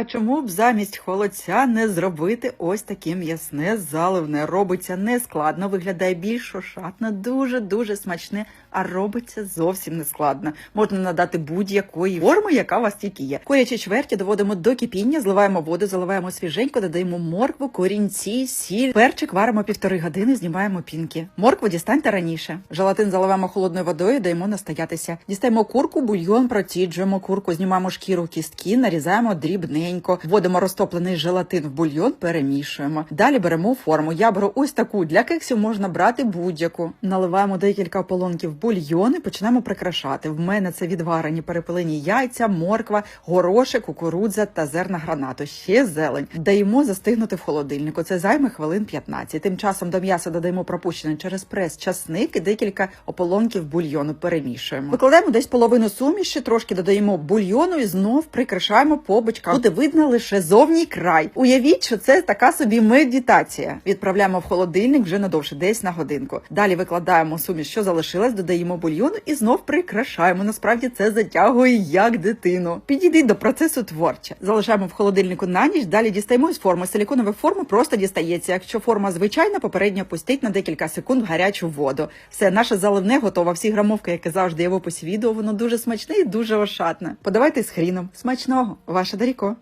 А чому б замість холодця не зробити ось таке м'ясне заливне? Робиться нескладно, виглядає більш ошатно, дуже дуже смачне, а робиться зовсім не складно. Можна надати будь-якої форми, яка у вас тільки є. Курячі чверті доводимо до кипіння, зливаємо воду, заливаємо свіженько, додаємо моркву, корінці, сіль, перчик варимо півтори години, знімаємо пінки. Моркву дістаньте раніше. Желатин заливаємо холодною водою, даємо настоятися. Дістаємо курку, бульйон, проціджуємо курку, знімаємо шкіру кістки, нарізаємо дрібненько, вводимо розтоплений желатин в бульйон, перемішуємо. Далі беремо форму. Я беру ось таку для кексів можна брати будь-яку. Наливаємо декілька ополонків бульйон і починаємо прикрашати. В мене це відварені перепелені яйця, морква, горошек, кукурудза та зерна гранату. Ще зелень. Даємо застигнути в холодильнику. Це займе хвилин 15. Тим часом до м'яса додаємо пропущений через прес часник і декілька ополонків бульйону. Перемішуємо. Викладаємо десь половину суміші, трошки додаємо бульйону і знов прикрашаємо по бочках. Буде видно лише зовній край. Уявіть, що це така собі медитація. Відправляємо в холодильник вже надовше, десь на годинку. Далі викладаємо суміш, що залишилась, додаємо бульйону і знов прикрашаємо. Насправді це затягує як дитину. Підійдіть до процесу творче. Залишаємо в холодильнику на ніч. Далі дістаємо з форми. Силіконова форма просто дістається. Якщо форма звичайна, попередньо пустіть на декілька секунд гарячу воду. Все, наше заливне готово. Всі грамовки, яке завжди є в описі відео, воно дуже смачне і дуже ошатне. Подавайте з хріном. Смачного, ваша Даріко.